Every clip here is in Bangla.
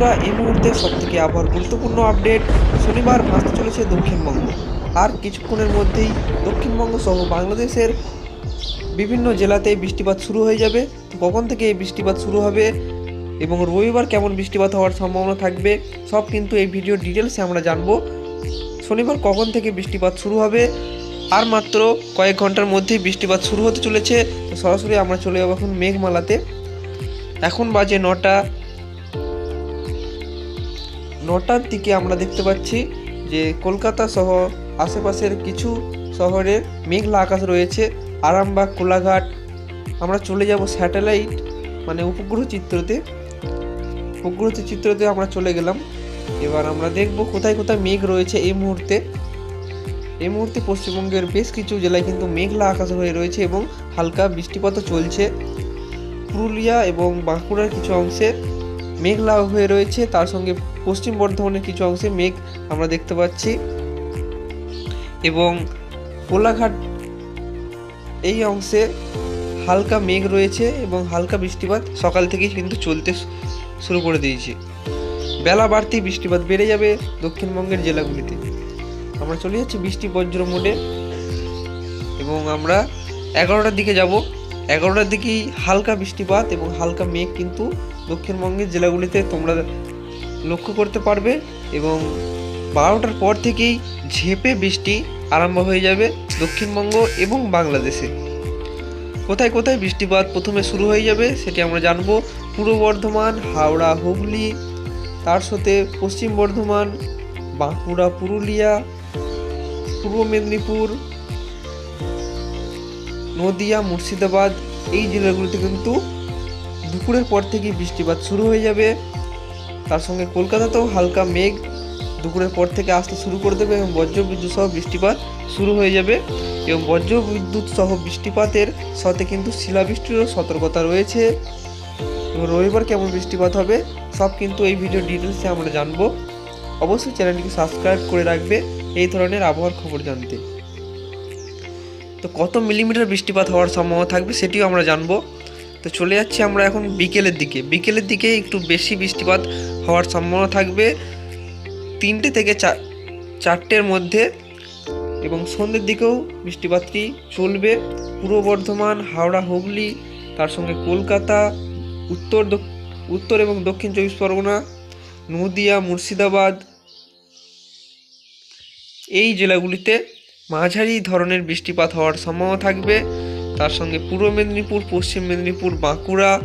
বন্ধুরা এই মুহূর্তে সব থেকে আবহাওয়ার গুরুত্বপূর্ণ আপডেট শনিবার ভাসতে চলেছে দক্ষিণবঙ্গ। আর কিছুক্ষণের মধ্যেই দক্ষিণবঙ্গ সহ বাংলাদেশের বিভিন্ন জেলাতে বৃষ্টিপাত শুরু হয়ে যাবে। কখন থেকে এই বৃষ্টিপাত শুরু হবে এবং রবিবার কেমন বৃষ্টিপাত হওয়ার সম্ভাবনা থাকবে, সব কিন্তু এই ভিডিওর ডিটেলসে আমরা জানব। শনিবার কখন থেকে বৃষ্টিপাত শুরু হবে, আর মাত্র কয়েক ঘণ্টার মধ্যেই বৃষ্টিপাত শুরু হতে চলেছে। সরাসরি আমরা চলে যাব এখন মেঘমালাতে। এখন বাজে নটা নটার দিকে আমরা দেখতে পাচ্ছি যে কলকাতা সহ আশেপাশের কিছু শহরের মেঘলা আকাশ রয়েছে, আরামবাগ, কোলাঘাট। আমরা চলে যাব স্যাটেলাইট মানে উপগ্রহ চিত্রতে। উপগ্রহ চিত্রতে আমরা চলে গেলাম। এবার আমরা দেখব কোথায় কোথায় মেঘ রয়েছে এই মুহূর্তে। এই মুহূর্তে পশ্চিমবঙ্গের বেশ কিছু জেলায় কিন্তু মেঘলা আকাশ হয়ে রয়েছে এবং হালকা বৃষ্টিপাতও চলছে। পুরুলিয়া এবং বাঁকুড়ার কিছু অংশে মেঘলা হয়ে রয়েছে, তার সঙ্গে পশ্চিম বর্ধমানের কিছু অংশে মেঘ আমরা দেখতে পাচ্ছি। এবং কোলাঘাট এই অংশে হালকা মেঘ রয়েছে এবং হালকা বৃষ্টিপাত সকাল থেকেই কিন্তু চলতে শুরু করে দিয়েছে। বেলা বাড়তেই বৃষ্টিপাত বেড়ে যাবে দক্ষিণবঙ্গের জেলাগুলিতে। আমরা চলে যাচ্ছি বৃষ্টি বজ্র মোডে। এবং আমরা এগারোটার দিকে যাব। এগারোটার দিকেই হালকা বৃষ্টিপাত এবং হালকা মেঘ কিন্তু দক্ষিণবঙ্গের জেলাগুলিতে তোমরা লক্ষ্য করতে পারবে এবং বারোটার পর থেকেই ঝেপে বৃষ্টি আরম্ভ হয়ে যাবে দক্ষিণবঙ্গ এবং বাংলাদেশে। কোথায় কোথায় বৃষ্টিপাত প্রথমে শুরু হয়ে যাবে সেটি আমরা জানব পূর্ব বর্ধমান, হাওড়া, হুগলি, তার সাথে পশ্চিম বর্ধমান, বাঁকুড়া, পুরুলিয়া, পূর্ব মেদিনীপুর, নদিয়া, মুর্শিদাবাদ, এই জেলাগুলিতে কিন্তু দুপুরের পর থেকেই বৃষ্টিপাত শুরু হয়ে যাবে। তার সঙ্গে কলকাতাতেও হালকা মেঘ দুপুরের পর থেকে আসতে শুরু করে দেবে এবং বজ্রবিদ্যুৎ সহ বৃষ্টিপাত শুরু হয়ে যাবে। এবং বজ্রবিদ্যুৎ সহ বৃষ্টিপাতের সাথে কিন্তু শিলাবৃষ্টিরও সতর্কতা রয়েছে। এবং রবিবার কেমন বৃষ্টিপাত হবে, সব কিন্তু এই ভিডিও ডিটেলসে আমরা জানব। অবশ্যই চ্যানেলটিকে সাবস্ক্রাইব করে রাখবে, এই ধরনের আবহাওয়ার খবর জানতে। তো কত মিলিমিটার বৃষ্টিপাত হওয়ার সম্ভাবনা থাকবে সেটিও আমরা জানব। তো চলে যাচ্ছি আমরা এখন বিকেলের দিকে। বিকেলের দিকে একটু বেশি বৃষ্টিপাত হওয়ার সম্ভাবনা থাকবে তিনটে থেকে চার চারটের মধ্যে এবং সন্ধ্যের দিকেও বৃষ্টিপাতটি চলবে। পূর্ব বর্ধমান, হাওড়া, হুগলি, তার সঙ্গে কলকাতা, উত্তর উত্তর এবং দক্ষিণ চব্বিশ পরগনা, নদিয়া, মুর্শিদাবাদ এই জেলাগুলিতে মাঝারি ধরনের বৃষ্টিপাত হওয়ার সম্ভাবনা থাকবে। তার সঙ্গে পূর্ব মেদিনীপুর, পশ্চিম মেদিনীপুর, বাঁকুড়া,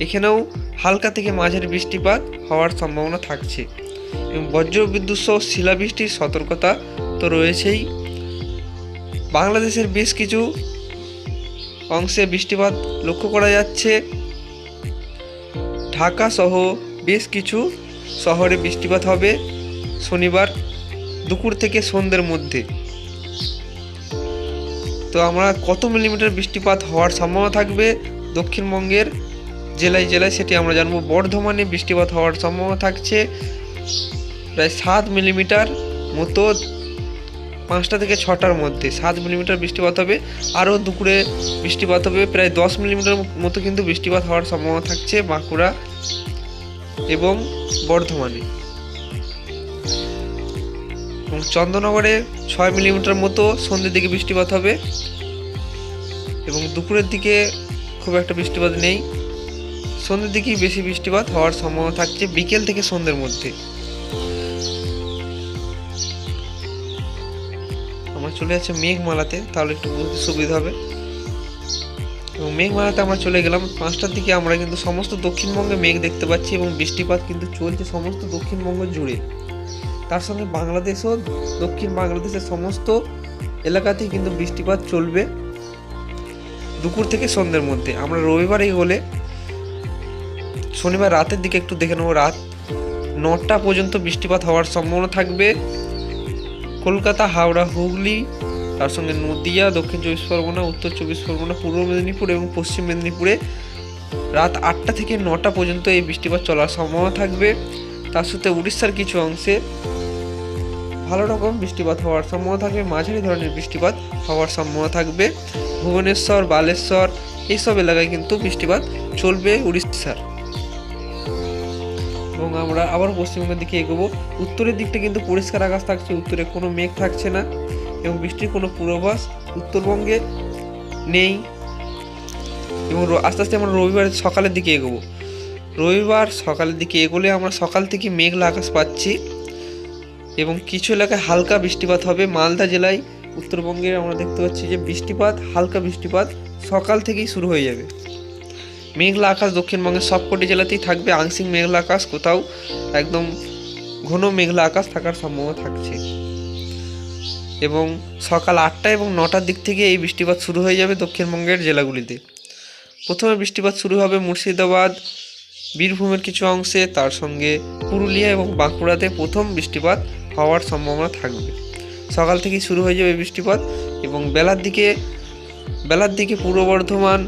এখানেও হালকা থেকে মাঝারি বৃষ্টিপাত হওয়ার সম্ভাবনা থাকছে। এবং বজ্রবিদ্যুৎ সহ শিলাবৃষ্টির সতর্কতা তো রয়েছেই। বাংলাদেশের বেশ কিছু অংশে বৃষ্টিপাত লক্ষ্য করা যাচ্ছে। ঢাকা সহ বেশ কিছু শহরে বৃষ্টিপাত হবে শনিবার দুপুর থেকে সন্ধ্যের মধ্যে। তো আমরা কত মিলিমিটার বৃষ্টিপাত হওয়ার সম্ভাবনা থাকবে দক্ষিণবঙ্গের জেলায় জেলায় সেটি আমরা জানব। বর্ধমানে বৃষ্টিপাত হওয়ার সম্ভাবনা থাকছে প্রায় সাত মিলিমিটার মতো পাঁচটা থেকে ছটার মধ্যে সাত মিলিমিটার বৃষ্টিপাত হবে। আরও দুপুরে বৃষ্টিপাত হবে, প্রায় দশ মিলিমিটার মতো কিন্তু বৃষ্টিপাত হওয়ার সম্ভাবনা থাকছে বাঁকুড়া এবং বর্ধমানে। চন্দ্রনগরে ছয় মিলিমিটার মতো সন্ধ্যের দিকে বৃষ্টিপাত হবে এবং দুপুরের দিকে খুব একটা বৃষ্টিপাত নেই। সন্ধ্যের দিকেই বেশি বৃষ্টিপাত হওয়ার সম্ভাবনা থাকছে বিকেল থেকে সন্ধ্যের মধ্যে। আমরা চলে যাচ্ছি মেঘমালাতে, তাহলে একটু বুঝতে সুবিধা হবে। এবং মেঘমালাতে আমরা চলে গেলাম। পাঁচটার দিকে আমরা কিন্তু সমস্ত দক্ষিণবঙ্গে মেঘ দেখতে পাচ্ছি এবং বৃষ্টিপাত কিন্তু চলছে সমস্ত দক্ষিণবঙ্গ জুড়ে। তার সঙ্গে বাংলাদেশও, দক্ষিণ বাংলাদেশের সমস্ত এলাকাতেই কিন্তু বৃষ্টিপাত চলবে দুপুর থেকে সন্ধ্যের মধ্যে। আমরা রবিবার হলে শনিবার রাতের দিকে একটু দেখে নেব রাত নটা পর্যন্ত বৃষ্টিপাত হওয়ার সম্ভাবনা থাকবে। কলকাতা, হাওড়া, হুগলি, তার সঙ্গে নদিয়া, দক্ষিণ চব্বিশ পরগনা, উত্তর চব্বিশ পরগনা, পূর্ব মেদিনীপুর এবং পশ্চিম মেদিনীপুরে রাত আটটা থেকে নটা পর্যন্ত এই বৃষ্টিপাত চলার সম্ভাবনা থাকবে। তার সাথে উড়িষ্যার কিছু অংশে ভালো রকম বৃষ্টিপাত হওয়ার সম্ভাবনা থাকবে, মাঝারি ধরনের বৃষ্টিপাত হওয়ার সম্ভাবনা থাকবে। ভুবনেশ্বর, বালেশ্বর, এইসব এলাকায় কিন্তু বৃষ্টিপাত চলবে উড়িষ্যার। এবং আমরা আবার পশ্চিমবঙ্গের দিকে এগোবো। উত্তরের দিকটা কিন্তু পরিষ্কার আকাশ থাকছে, উত্তরে কোনো মেঘ থাকছে না এবং বৃষ্টির কোনো পূর্বাভাস উত্তরবঙ্গে নেই। এবং আস্তে আস্তে আমরা রবিবার সকালের দিকে এগোবো। রবিবার সকালের দিকে এগোলে আমরা সকাল থেকে মেঘলা আকাশ পাচ্ছি এবং কিছু এলাকায় হালকা বৃষ্টিপাত হবে। মালদা জেলায় উত্তরবঙ্গে আমরা দেখতে পাচ্ছি যে বৃষ্টিপাত, হালকা বৃষ্টিপাত সকাল থেকেই শুরু হয়ে যাবে। মেঘলা আকাশ দক্ষিণবঙ্গের সবকটি জেলাতেই থাকবে। আংশিক মেঘলা আকাশ কোথাও একদম ঘন মেঘলা আকাশ থাকার সম্ভাবনা থাকছে। এবং সকাল আটটা এবং নটার দিক থেকে এই বৃষ্টিপাত শুরু হয়ে যাবে দক্ষিণবঙ্গের জেলাগুলিতে। প্রথমে বৃষ্টিপাত শুরু হবে মুর্শিদাবাদ বীরভূমের কিছু অংশে তার সঙ্গে পুরুলিয়া এবং বাঁকুড়াতে প্রথম বৃষ্টিপাত হওয়ার সম্ভাবনা থাকবে। সকাল থেকেই শুরু হয়ে যাবে বৃষ্টিপাত এবং বেলার দিকে বেলার দিকে পূর্ব বর্ধমান,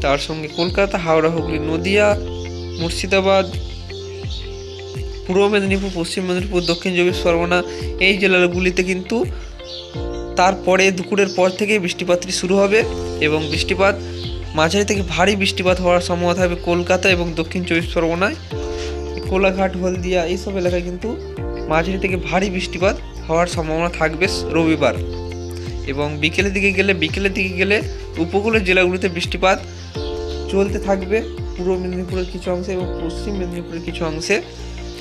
তার সঙ্গে কলকাতা, হাওড়া, হুগলি, নদিয়া, মুর্শিদাবাদ, পূর্ব মেদিনীপুর, পশ্চিম মেদিনীপুর, দক্ষিণ চব্বিশ পরগনা এই জেলাগুলিতে কিন্তু তারপরে দুপুরের পর থেকে বৃষ্টিপাতটি শুরু হবে এবং বৃষ্টিপাত মাঝারি থেকে ভারী বৃষ্টিপাত হওয়ার সম্ভাবনা থাকবে কলকাতা এবং দক্ষিণ চব্বিশ পরগনায়। কোলাঘাট, হলদিয়া, এইসব এলাকায় কিন্তু মাঝারি থেকে ভারী বৃষ্টিপাত হওয়ার সম্ভাবনা থাকবে রবিবার। এবং বিকেলের দিকে গেলে, বিকেলের দিকে গেলে উপকূলের জেলাগুলিতে বৃষ্টিপাত চলতে থাকবে। পূর্ব মেদিনীপুরের কিছু অংশে এবং পশ্চিম মেদিনীপুরের কিছু অংশে।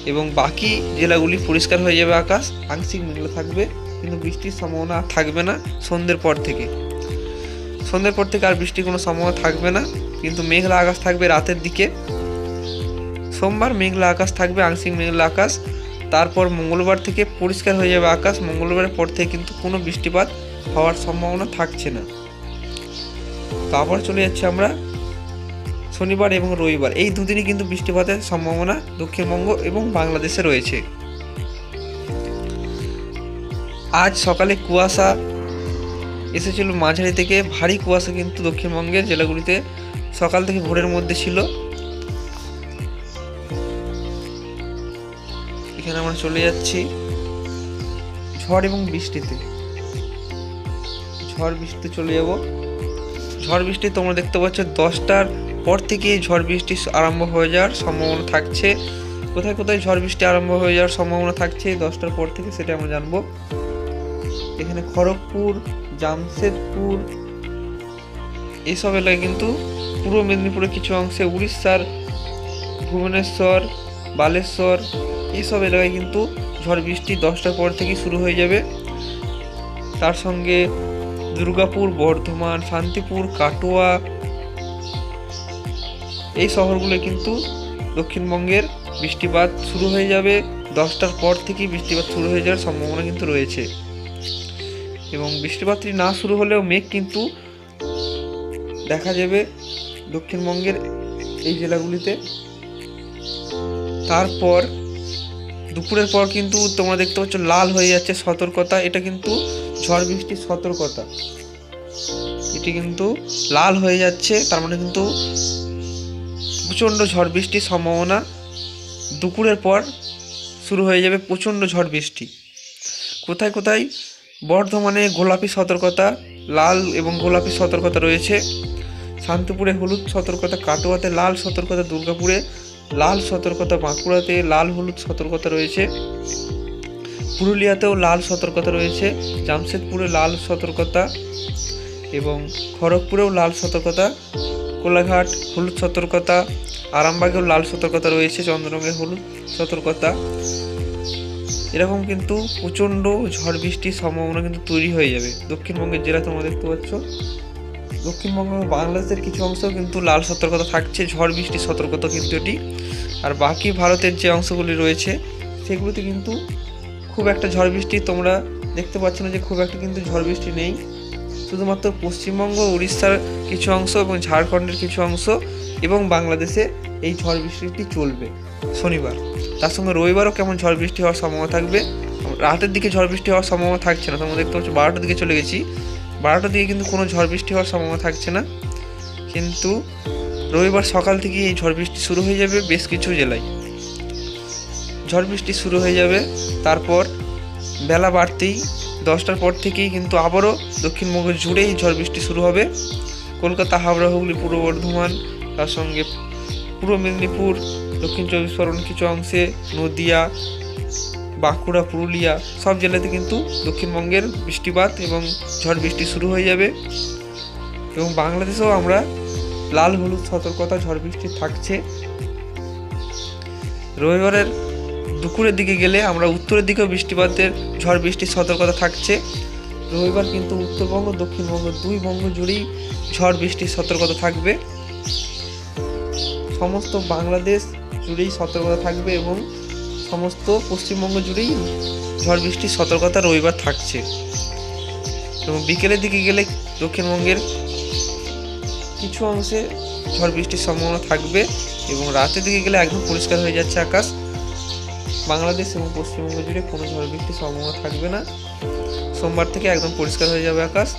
এবং বাকি জেলাগুলি পরিষ্কার হয়ে যাবে আকাশ। আংশিক মেঘলা থাকবে, কিন্তু বৃষ্টির সম্ভাবনা থাকবে না সন্ধ্যের পর থেকে। সন্ধ্যের পর থেকে আর বৃষ্টির কোনো সম্ভাবনা থাকবে না, কিন্তু মেঘলা আকাশ থাকবে রাতের দিকে। সোমবার মেঘলা আকাশ থাকবে, আংশিক মেঘলা আকাশ। তারপর মঙ্গলবার থেকে পরিষ্কার হয়ে যাবে আকাশ। মঙ্গলবারের পর থেকে কিন্তু কোনো বৃষ্টিপাত হওয়ার সম্ভাবনা থাকছে না। তো আবার চলে যাচ্ছি আমরা শনিবার এবং রবিবার। এই দুদিনই কিন্তু বৃষ্টিপাতের সম্ভাবনা দক্ষিণবঙ্গ এবং বাংলাদেশে রয়েছে। আজ সকালে কুয়াশা এসেছিল মাঝারি থেকে ভারী কুয়াশা কিন্তু দক্ষিণবঙ্গের জেলাগুলিতে সকাল থেকে ভোরের মধ্যে ছিল। এখানে আমরা চলে যাচ্ছি ঝড় এবং বৃষ্টিতে। ঝড় বৃষ্টিতে চলে যাব। ঝড় বৃষ্টি তোমরা দেখতে পাচ্ছ দশটার পর থেকে ঝড় বৃষ্টি আরম্ভ হয়ে যাওয়ার সম্ভাবনা থাকছে। কোথায় কোথায় ঝড় বৃষ্টি আরম্ভ হয়ে যাওয়ার সম্ভাবনা থাকছে দশটার পর থেকে সেটা আমরা জানব। এখানে খড়গপুর জামশেদপুর এইসব এলাকায় কিন্তু পূর্ব মেদিনীপুরের কিছু অংশে উড়িষ্যার ভুবনেশ্বর, বালেশ্বর এইসব এলাকায় কিন্তু ঝড় বৃষ্টি দশটার পর থেকে শুরু হয়ে যাবে। তার সঙ্গে দুর্গাপুর, বর্ধমান, শান্তিপুর, কাটোয়া, এই শহরগুলো কিন্তু দক্ষিণবঙ্গের বৃষ্টিপাত শুরু হয়ে যাবে। দশটার পর থেকেই বৃষ্টিপাত শুরু হয়ে যাওয়ার সম্ভাবনা কিন্তু রয়েছে। এবং বৃষ্টিপাতটি না শুরু হলেও মেঘ কিন্তু দেখা যাবে দক্ষিণবঙ্গের এই জেলাগুলিতে। তারপর দুপুরের পর কিন্তু তোমরা দেখতে পাচ্ছ লাল হয়ে যাচ্ছে সতর্কতা। এটা কিন্তু ঝড় বৃষ্টির সতর্কতা। এটি কিন্তু লাল হয়ে যাচ্ছে, তার মানে কিন্তু প্রচণ্ড ঝড় বৃষ্টির সম্ভাবনা দুপুরের পর শুরু হয়ে যাবে প্রচণ্ড ঝড় বৃষ্টি। কোথায় কোথায় বর্ধমানে গোলাপি সতর্কতা, লাল এবং গোলাপি সতর্কতা রয়েছে। শান্তিপুরে হলুদ সতর্কতা, কাটোয়াতে লাল সতর্কতা, দুর্গাপুরে লাল সতর্কতা, বাঁকুড়াতে লাল হলুদ সতর্কতা রয়েছে। পুরুলিয়াতেও লাল সতর্কতা রয়েছে। জামশেদপুরে লাল সতর্কতা এবং খড়গপুরেও লাল সতর্কতা। কোলাঘাট হলুদ সতর্কতা, আরামবাগেও লাল সতর্কতা রয়েছে। চন্দ্রনগরে হলুদ সতর্কতা। এরকম কিন্তু প্রচণ্ড ঝড় বৃষ্টির সম্ভাবনা কিন্তু তৈরি হয়ে যাবে। দক্ষিণবঙ্গের জেলা তোমরা দেখতে পাচ্ছ। দক্ষিণবঙ্গ বাংলাদেশের কিছু অংশ কিন্তু লাল সতর্কতা থাকছে, ঝড় বৃষ্টির সতর্কতা কিন্তু এটি। আর বাকি ভারতের যে অংশগুলি রয়েছে, সেগুলোতে কিন্তু খুব একটা ঝড় বৃষ্টি তোমরা দেখতে পাচ্ছ না যে খুব একটা কিন্তু ঝড় বৃষ্টি নেই। শুধুমাত্র পশ্চিমবঙ্গ, উড়িষ্যার কিছু অংশ এবং ঝাড়খণ্ডের কিছু অংশ এবং বাংলাদেশে এই ঝড় বৃষ্টিটি চলবে শনিবার। তার সঙ্গে রবিবারও কেমন ঝড় বৃষ্টি হওয়ার সম্ভাবনা থাকবে? রাতের দিকে ঝড় বৃষ্টি হওয়ার সম্ভাবনা থাকছে না। তোমরা দেখতে পাচ্ছ বারোটার দিকে চলে গেছি। বারোটার দিকে কিন্তু কোনো ঝড় বৃষ্টি হওয়ার সম্ভাবনা থাকছে না। কিন্তু রবিবার সকাল থেকে এই ঝড় বৃষ্টি শুরু হয়ে যাবে বেশ কিছু জেলায়। ঝড় বৃষ্টি শুরু হয়ে যাবে, তারপর বেলা বাড়তেই দশটার পর থেকেই কিন্তু আবারও দক্ষিণবঙ্গ জুড়েই ঝড় বৃষ্টি শুরু হবে। কলকাতা, হাওড়া, হুগলি, পূর্ব বর্ধমান, তার সঙ্গে পূর্ব মেদিনীপুর, দক্ষিণ চব্বিশ পরগনার কিছু অংশে নদিয়া, বাঁকুড়া, পুরুলিয়া সব জেলাতে কিন্তু দক্ষিণবঙ্গের বৃষ্টিপাত এবং ঝড় বৃষ্টি শুরু হয়ে যাবে। এবং বাংলাদেশেও আমরা লাল হলুদ সতর্কতা ঝড় বৃষ্টি থাকছে। রবিবারের দুপুরের দিকে গেলে আমরা উত্তরের দিকেও বৃষ্টিপাতের ঝড় বৃষ্টির সতর্কতা থাকছে। রবিবার কিন্তু উত্তরবঙ্গ, দক্ষিণবঙ্গ দুই বঙ্গ জুড়েই ঝড় বৃষ্টির সতর্কতা থাকবে। সমস্ত বাংলাদেশ জুড়েই সতর্কতা থাকবে এবং সমস্ত পশ্চিমবঙ্গ জুড়েই ঝড় বৃষ্টির সতর্কতা রবিবার থাকছে। এবং বিকেলের দিকে গেলে দক্ষিণবঙ্গের কিছু অংশে ঝড় বৃষ্টির সম্ভাবনা থাকবে এবং রাতের দিকে গেলে একদম পরিষ্কার হয়ে যাচ্ছে আকাশ। বাংলাদেশ এবং পশ্চিমবঙ্গ জুড়ে কোনো ঝড় বৃষ্টির সম্ভাবনা থাকবে না। সোমবার থেকে একদম পরিষ্কার হয়ে যাবে আকাশ।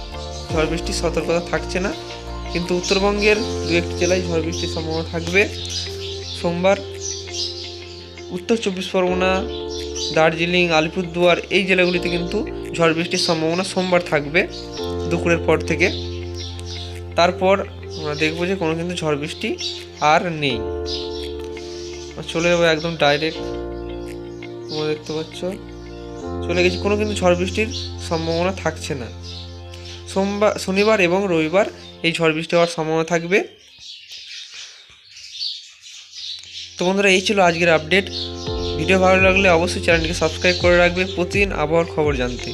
ঝড় বৃষ্টির সতর্কতা থাকছে না, কিন্তু উত্তরবঙ্গের দু একটি জেলায় ঝড় বৃষ্টির সম্ভাবনা থাকবে। সোমবার উত্তর চব্বিশ পরগনা, দার্জিলিং, আলিপুরদুয়ার এই জেলাগুলিতে কিন্তু ঝড় বৃষ্টির সম্ভাবনা সোমবার থাকবে দুপুরের পর থেকে। তারপর আমরা দেখব যে কোনো কিন্তু ঝড় বৃষ্টি আর নেই। চলে যাব একদম ডাইরেক্ট তোমরা দেখতে পাচ্ছ। চলে গেছি, কোনো কিন্তু ঝড় বৃষ্টির সম্ভাবনা থাকছে না। সোমবার, শনিবার এবং রবিবার এই ঝড় বৃষ্টি হওয়ার সম্ভাবনা থাকবে। তো বন্ধুরা, এই ছিল আজকের আপডেট। ভিডিও ভালো লাগলে অবশ্যই চ্যানেলটিকে সাবস্ক্রাইব করে রাখবে। প্রতিদিন আবহাওয়ার খবর জানতে।